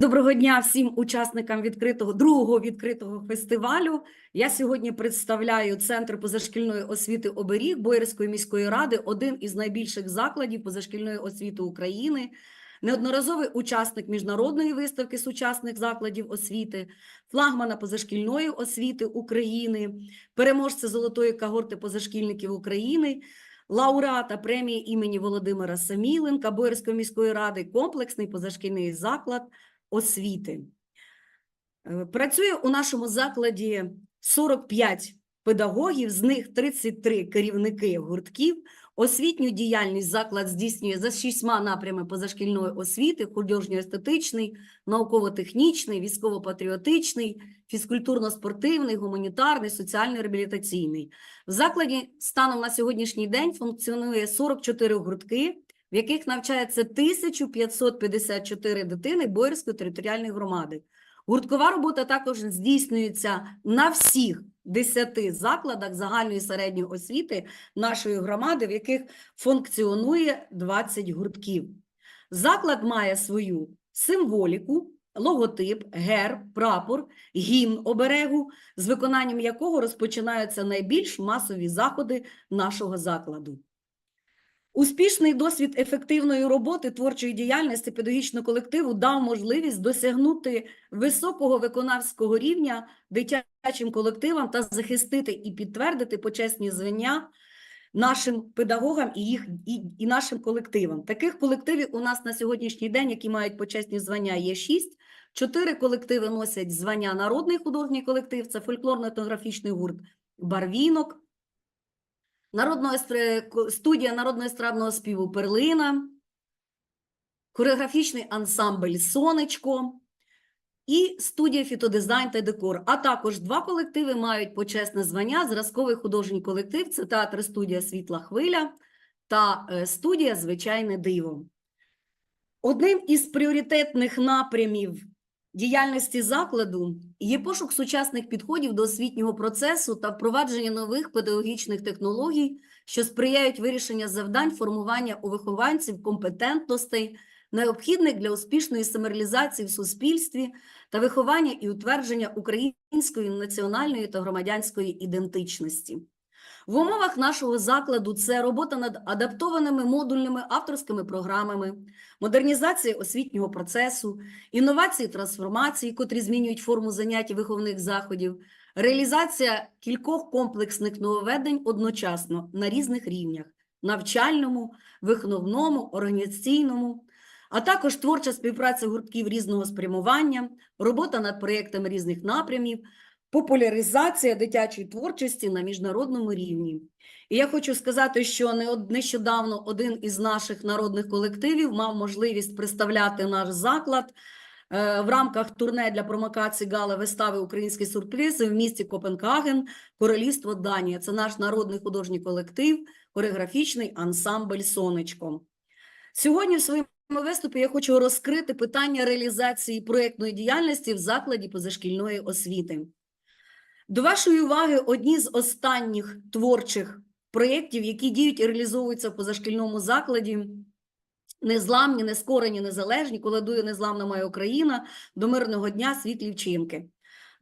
Доброго дня всім учасникам відкритого другого відкритого фестивалю. Я сьогодні представляю Центр позашкільної освіти оберіг Боярської міської ради, один із найбільших закладів позашкільної освіти України, неодноразовий учасник міжнародної виставки сучасних закладів освіти, флагмана позашкільної освіти України, переможця золотої когорти позашкільників України. Лауреата премії імені Володимира Саміленка Боярської міської ради, комплексний позашкільний заклад освіти. Е, Працює у нашому закладі 45 педагогів, з них 33 керівники гуртків. Освітню діяльність заклад здійснює за шістьма напрямами позашкільної освіти: художньо-естетичний, науково-технічний, військово-патріотичний, фізкультурно-спортивний, гуманітарний, соціально-реабілітаційний. В закладі станом на сьогоднішній день функціонує 44 гуртки, в яких навчається 1554 дитини Боярської територіальної громади. Гурткова робота також здійснюється на всіх 10 закладах загальної середньої освіти нашої громади, в яких функціонує 20 гуртків. Заклад має свою символіку, логотип, герб, прапор, гімн оберегу, з виконанням якого розпочинаються найбільш масові заходи нашого закладу. Успішний досвід ефективної роботи творчої діяльності педагогічного колективу дав можливість досягнути високого виконавського рівня дитячим колективам та захистити і підтвердити почесні звання нашим педагогам і їх і, і нашим колективам. Таких колективів у нас на сьогоднішній день, які мають почесні звання, є шість. Чотири колективи носять звання народний художній колектив, це фольклорно-етнографічний гурт Барвінок. Народного студія народного естрадного співу Перлина, хореографічний ансамбль Сонечко і студія фітодизайн та декор. А також два колективи мають почесне звання: зразковий художній колектив це театр студія Світла Хвиля та е, студія Звичайне диво. Одним із пріоритетних напрямів діяльності закладу є пошук сучасних підходів до освітнього процесу та впровадження нових педагогічних технологій, що сприяють вирішенню завдань формування у вихованців компетентностей, необхідних для успішної самореалізації в суспільстві та виховання і утвердження української національної та громадянської ідентичності. В умовах нашого закладу це робота над адаптованими модульними авторськими програмами, модернізація освітнього процесу, інновації трансформації, котрі змінюють форму занять виховних заходів, реалізація кількох комплексних нововведень одночасно на різних рівнях навчальному, виховному, організаційному, а також творча співпраця гуртків різного спрямування, робота над проєктами різних напрямів, популяризація дитячої творчості на міжнародному рівні. І я хочу сказати, що не нещодавно один із наших народних колективів мав можливість представляти наш заклад е, в рамках турне для промокації гала вистави Українські сюрпризи в місті Копенгаген, Королівство Данія. Це наш народний художній колектив, хореографічний ансамбль Сонечко. Сьогодні в своєму виступі я хочу розкрити питання реалізації проєктної діяльності в закладі позашкільної освіти. До вашої уваги одні з останніх творчих проєктів, які діють і реалізовуються в позашкільному закладі. Незламні, нескорені, незалежні, колядує незламна моя Україна до мирного дня світлі вчинки.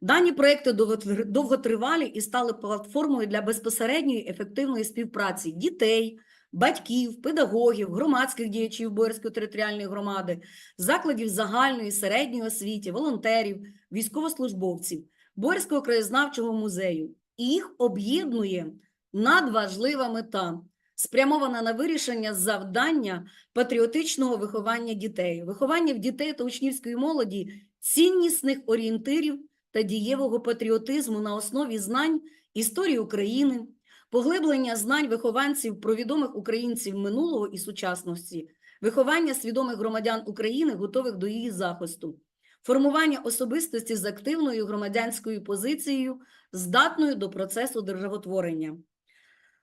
Дані проекти довготр- довготривалі і стали платформою для безпосередньої ефективної співпраці дітей, батьків, педагогів, громадських діячів Боярської територіальної громади, закладів загальної, середньої освіти, волонтерів, військовослужбовців, Боярського краєзнавчого музею. І їх об'єднує надважлива мета, спрямована на вирішення завдання патріотичного виховання дітей, виховання в дітей та учнівської молоді ціннісних орієнтирів та дієвого патріотизму на основі знань історії України, поглиблення знань вихованців про відомих українців минулого і сучасності, виховання свідомих громадян України, готових до її захисту, формування особистості з активною громадянською позицією, здатною до процесу державотворення.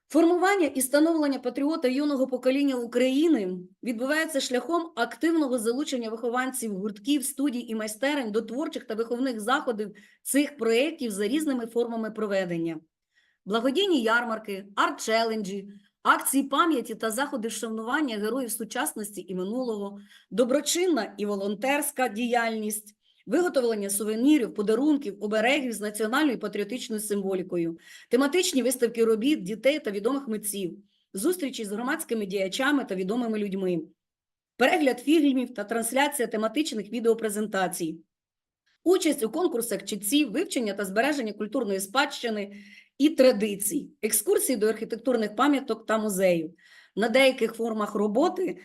Формування і становлення патріота юного покоління України відбувається шляхом активного залучення вихованців гуртків, студій і майстерень до творчих та виховних заходів цих проєктів за різними формами проведення. Благодійні ярмарки, арт-челенджі, акції пам'яті та заходи вшанування героїв сучасності і минулого, доброчинна і волонтерська діяльність, виготовлення сувенірів, подарунків, оберегів з національною патріотичною символікою, тематичні виставки робіт дітей та відомих митців, зустрічі з громадськими діячами та відомими людьми, перегляд фільмів та трансляція тематичних відеопрезентацій, участь у конкурсах читців, вивчення та збереження культурної спадщини і традицій, екскурсії до архітектурних пам'яток та музеїв. На деяких формах роботи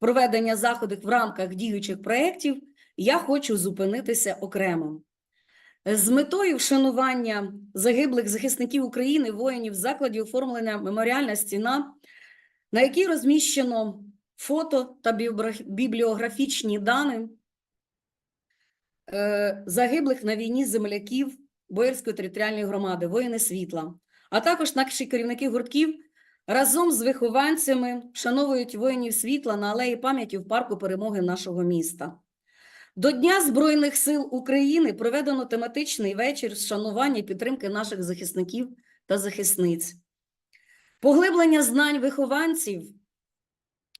проведення заходів в рамках діючих проєктів я хочу зупинитися окремо. З метою вшанування загиблих захисників України, воїнів в закладі оформлена меморіальна стіна, на якій розміщено фото та бібліографічні дані е, загиблих на війні земляків Боярської територіальної громади, воїни світла, а також наші керівники гуртків разом з вихованцями вшановують воїнів світла на алеї пам'яті в парку перемоги нашого міста. До Дня Збройних сил України проведено тематичний вечір з шанування і підтримки наших захисників та захисниць. Поглиблення знань вихованців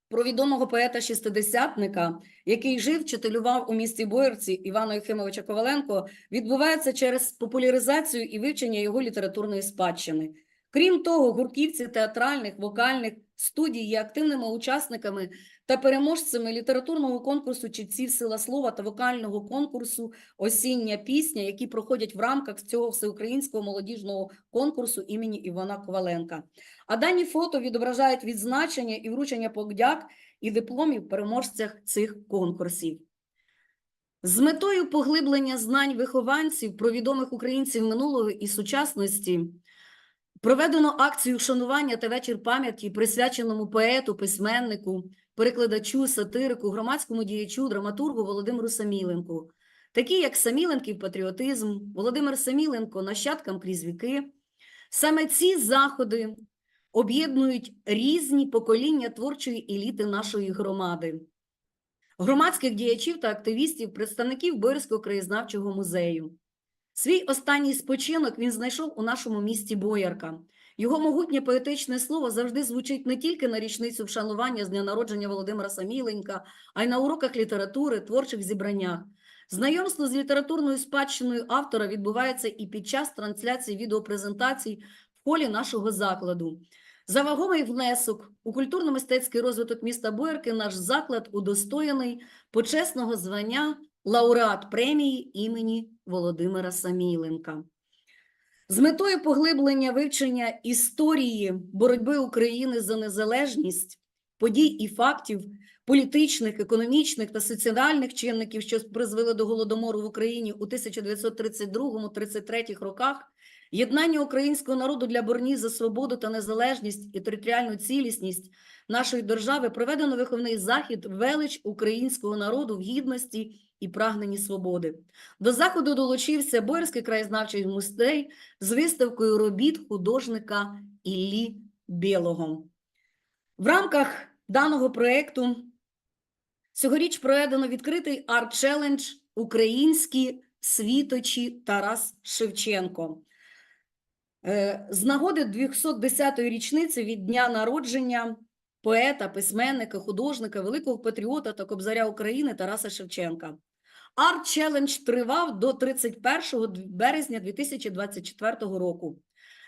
про відомого поета-шістидесятника, який жив, вчителював у місті Боярці Івана Єхимовича Коваленко, відбувається через популяризацію і вивчення його літературної спадщини. Крім того, гуртківці театральних, вокальних студій є активними учасниками та переможцями літературного конкурсу читців сила слова та вокального конкурсу Осіння пісня, які проходять в рамках цього всеукраїнського молодіжного конкурсу імені Івана Коваленка. А дані фото відображають відзначення і вручення подяк і дипломів переможцях цих конкурсів. З метою поглиблення знань вихованців про відомих українців минулого і сучасності проведено акцію вшанування та вечір пам'яті, присвяченому поету, письменнику, перекладачу, сатирику, громадському діячу, драматургу Володимиру Саміленку, такі як Саміленків патріотизм, Володимир Саміленко, нащадкам крізь віки. Саме ці заходи об'єднують різні покоління творчої еліти нашої громади, громадських діячів та активістів, представників Боярського краєзнавчого музею. Свій останній спочинок він знайшов у нашому місті Боярка. Його могутнє поетичне слово завжди звучить не тільки на річницю вшанування з дня народження Володимира Саміленка, а й на уроках літератури, творчих зібраннях. Знайомство з літературною спадщиною автора відбувається і під час трансляції відеопрезентацій в холі нашого закладу. За вагомий внесок у культурно-мистецький розвиток міста Боярки наш заклад удостоєний почесного звання лауреат премії імені Володимира Саміленка. З метою поглиблення вивчення історії боротьби України за незалежність, подій і фактів, політичних, економічних та соціальних чинників, що призвели до голодомору в Україні у 1932-33 роках, єднання українського народу для борні за свободу та незалежність і територіальну цілісність нашої держави проведено виховний захід велич українського народу в гідності і прагненні свободи. До заходу долучився Боярський краєзнавчий музей з виставкою робіт художника Іллі Білого. В рамках даного проєкту цьогоріч проведено відкритий арт-челендж Українські світочі Тарас Шевченко. Е, З нагоди 210-ї річниці від дня народження поета, письменника, художника, великого патріота та кобзаря України Тараса Шевченка. Арт-челендж тривав до 31 березня 2024 року.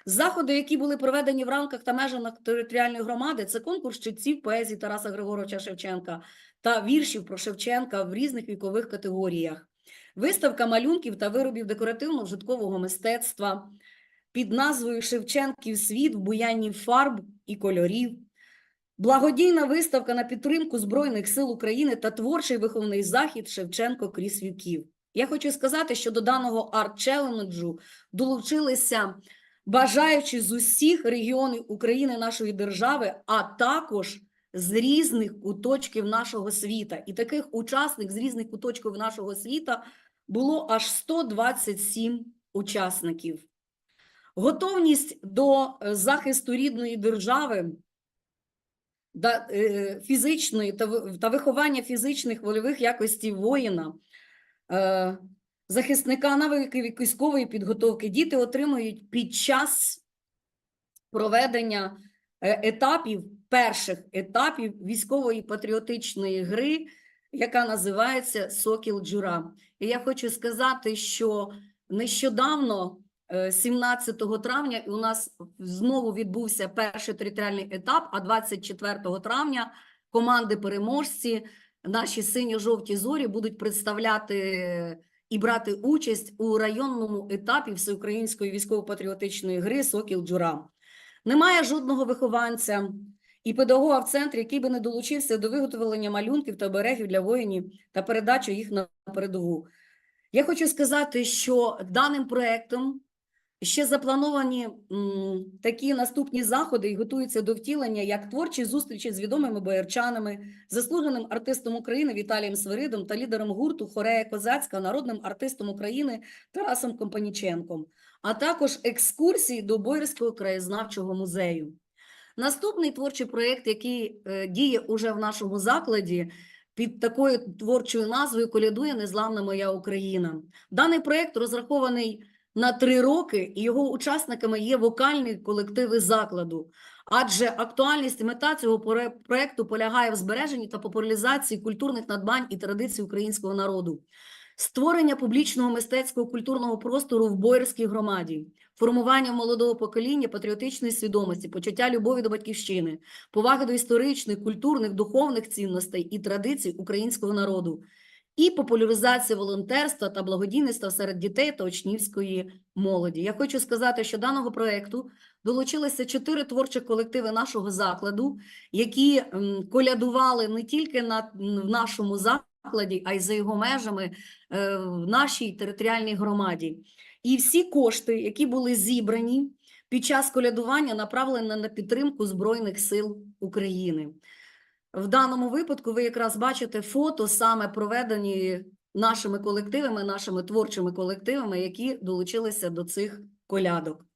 Заходи, які були проведені в рамках та межах територіальної громади, це конкурс читців поезії Тараса Григоровича Шевченка та віршів про Шевченка в різних вікових категоріях, виставка малюнків та виробів декоративно-вжиткового мистецтва під назвою Шевченків світ в буянні фарб і кольорів, Благодійна виставка на підтримку Збройних сил України та творчий виховний захід Шевченко крізь віків. Я хочу сказати, що до даного арт-челенджу долучилися бажаючі з усіх регіонів України нашої держави, а також з різних куточків нашого світа. І таких учасників з різних куточків нашого світа було аж 127 учасників. Готовність до захисту рідної держави фізичної та, виховання фізичних вольових якостей воїна, е, захисника навиків військової підготовки діти отримують під час проведення е, етапів, перших етапів військової патріотичної гри, яка називається Сокіл Джура. І я хочу сказати, що нещодавно, е, 17 травня, у нас знову відбувся перший територіальний етап, а 24 травня команди переможці, наші синьо-жовті зорі будуть представляти і брати участь у районному етапі всеукраїнської військово-патріотичної гри Сокіл Джура. Немає жодного вихованця і педагога в центрі, який би не долучився до виготовлення малюнків та оберегів для воїнів та передачу їх на передову. Я хочу сказати, що даним проектом ще заплановані м, такі наступні заходи і готуються до втілення, як творчі зустрічі з відомими боярчанами, заслуженим артистом України Віталієм Свиридом та лідером гурту Хорея Козацька, народним артистом України Тарасом Компаніченком, а також екскурсії до Боярського краєзнавчого музею. Наступний творчий проєкт, який е, діє уже в нашому закладі, під такою творчою назвою Колядує незламна моя Україна. Даний проєкт розрахований на три роки, і його учасниками є вокальні колективи закладу. Адже актуальність і мета цього проєкту полягає в збереженні та популяризації культурних надбань і традицій українського народу, створення публічного мистецького культурного простору в Боярській громаді, формування молодого покоління патріотичної свідомості, почуття любові до батьківщини, поваги до історичних, культурних, духовних цінностей і традицій українського народу, і популяризація волонтерства та благодійництва серед дітей та учнівської молоді. Я хочу сказати, що даного проекту долучилися чотири творчі колективи нашого закладу, які колядували не тільки на в нашому закладі, а й за його межами е, в нашій територіальній громаді. І всі кошти, які були зібрані під час колядування, направлені на підтримку Збройних сил України. В даному випадку ви якраз бачите фото, саме проведені нашими колективами, нашими творчими колективами, які долучилися до цих колядок.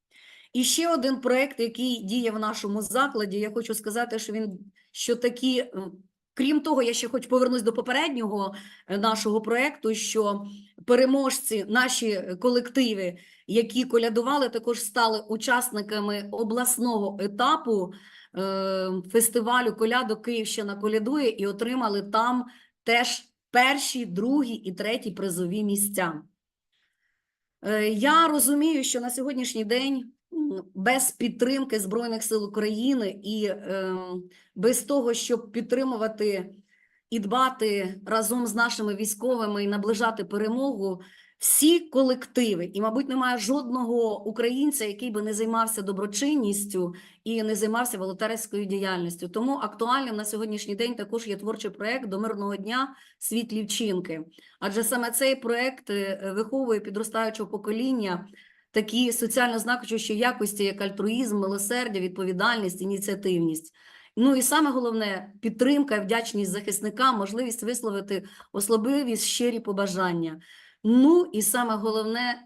І ще один проект, який діє в нашому закладі. Я хочу сказати, що він що такі, крім того, я ще хочу повернусь до попереднього е, нашого проекту, що переможці, наші колективи, які колядували, також стали учасниками обласного етапу фестивалю колядок Київщина колядує і отримали там теж перші, другі і треті призові місця. Е, Я розумію, що на сьогоднішній день без підтримки Збройних сил України і е, без того, щоб підтримувати і дбати разом з нашими військовими і наближати перемогу, всі колективи, і, мабуть, немає жодного українця, який би не займався доброчинністю і не займався волонтерською діяльністю. Тому актуальним на сьогоднішній день також є творчий проект до мирного дня Світлі вчинки. Адже саме цей проект е, виховує підростаючого покоління такі соціально значущі якості, як альтруїзм, милосердя, відповідальність, ініціативність. Ну і саме головне підтримка вдячність захисникам, можливість висловити особливі щирі побажання. Ну і саме головне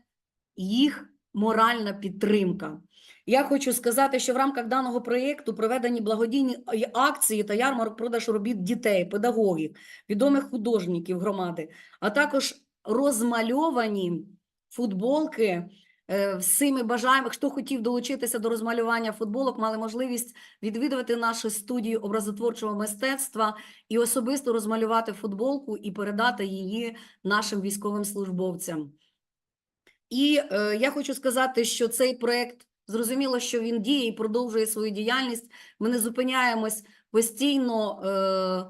їх моральна підтримка. Я хочу сказати, що в рамках даного проєкту проведені благодійні акції та ярмарок продаж робіт дітей, педагогів, відомих художників громади, а також розмальовані футболки. Е, Всіми бажаємо, хто хотів долучитися до розмалювання футболок, мали можливість відвідувати нашу студію образотворчого мистецтва і особисто розмалювати футболку і передати її нашим військовим службовцям. І е, я хочу сказати, що цей проект зрозуміло, що він діє і продовжує свою діяльність. Ми не зупиняємось постійно,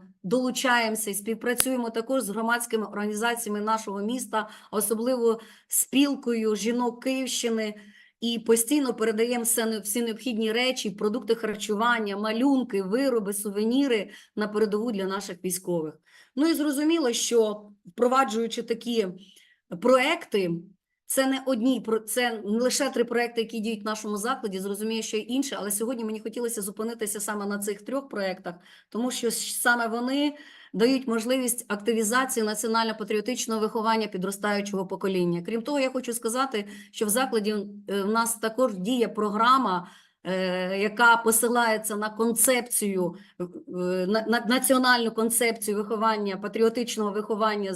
е, долучаємося і співпрацюємо також з громадськими організаціями нашого міста, особливо спілкою жінок Київщини. І постійно передаємо всі необхідні речі, продукти харчування, малюнки, вироби, сувеніри на передову для наших військових. Ну і зрозуміло, що впроваджуючи такі проекти, це не одні, про- це не лише три проекти, які діють в нашому закладі, зрозуміє, що й інше, але сьогодні мені хотілося зупинитися саме на цих трьох проектах, тому що саме вони дають можливість активізації національно-патріотичного виховання підростаючого покоління. Крім того, я хочу сказати, що в закладі е, в нас також діє програма, е, яка посилається на концепцію, на, на національну концепцію виховання, патріотичного виховання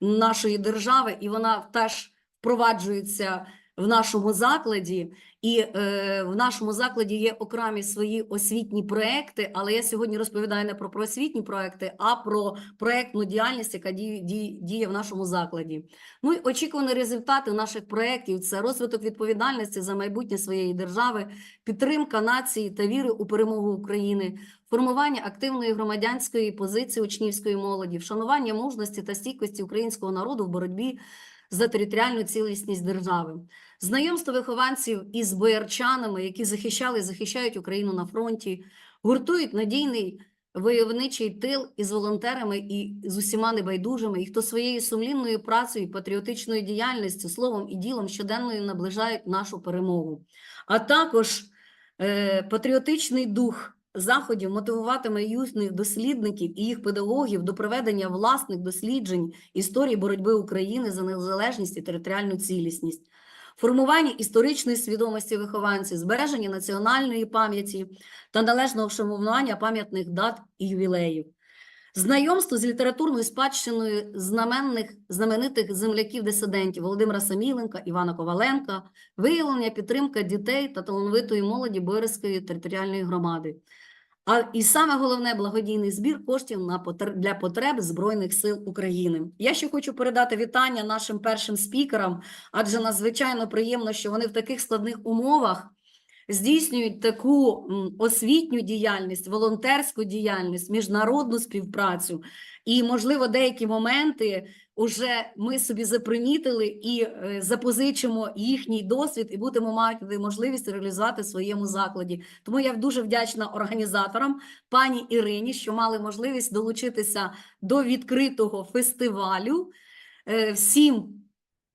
нашої держави, і вона теж впроваджується в нашому закладі, і е, в нашому закладі є окремі свої освітні проекти, але я сьогодні розповідаю не про просвітні проекти, а про проектну діяльність, яка діє, діє, діє в нашому закладі. Ну і очікувані результати наших проєктів – це розвиток відповідальності за майбутнє своєї держави, підтримка нації та віри у перемогу України, формування активної громадянської позиції учнівської молоді, вшанування мужності та стійкості українського народу в боротьбі за територіальну цілісність держави, знайомство вихованців із боярчанами, які захищали і захищають Україну на фронті, гуртують надійний войовничий тил із волонтерами і з усіма небайдужими, і хто своєю сумлінною працею, патріотичною діяльністю, словом і ділом щоденною наближають нашу перемогу. А також е, патріотичний дух заходів мотивуватиме юних дослідників і їх педагогів до проведення власних досліджень історії боротьби України за незалежність і територіальну цілісність, формування історичної свідомості вихованців, збереження національної пам'яті та належного вшанування пам'ятних дат і ювілеїв. Знайомство з літературною спадщиною знаменних знаменитих земляків-дисидентів Володимира Саміленка, Івана Коваленка, виявлення підтримка дітей та талановитої молоді Боярської територіальної громади. А і саме головне благодійний збір коштів на потр- для потреб Збройних сил України. Я ще хочу передати вітання нашим першим спікерам, адже надзвичайно приємно, що вони в таких складних умовах здійснюють таку освітню діяльність, волонтерську діяльність, міжнародну співпрацю. І, можливо, деякі моменти вже ми собі запримітили і е, запозичимо їхній досвід, і будемо мати можливість реалізувати в своєму закладі. Тому я дуже вдячна організаторам, пані Ірині, що мали можливість долучитися до відкритого фестивалю. Е, Всім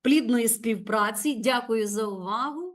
плідної співпраці. Дякую за увагу.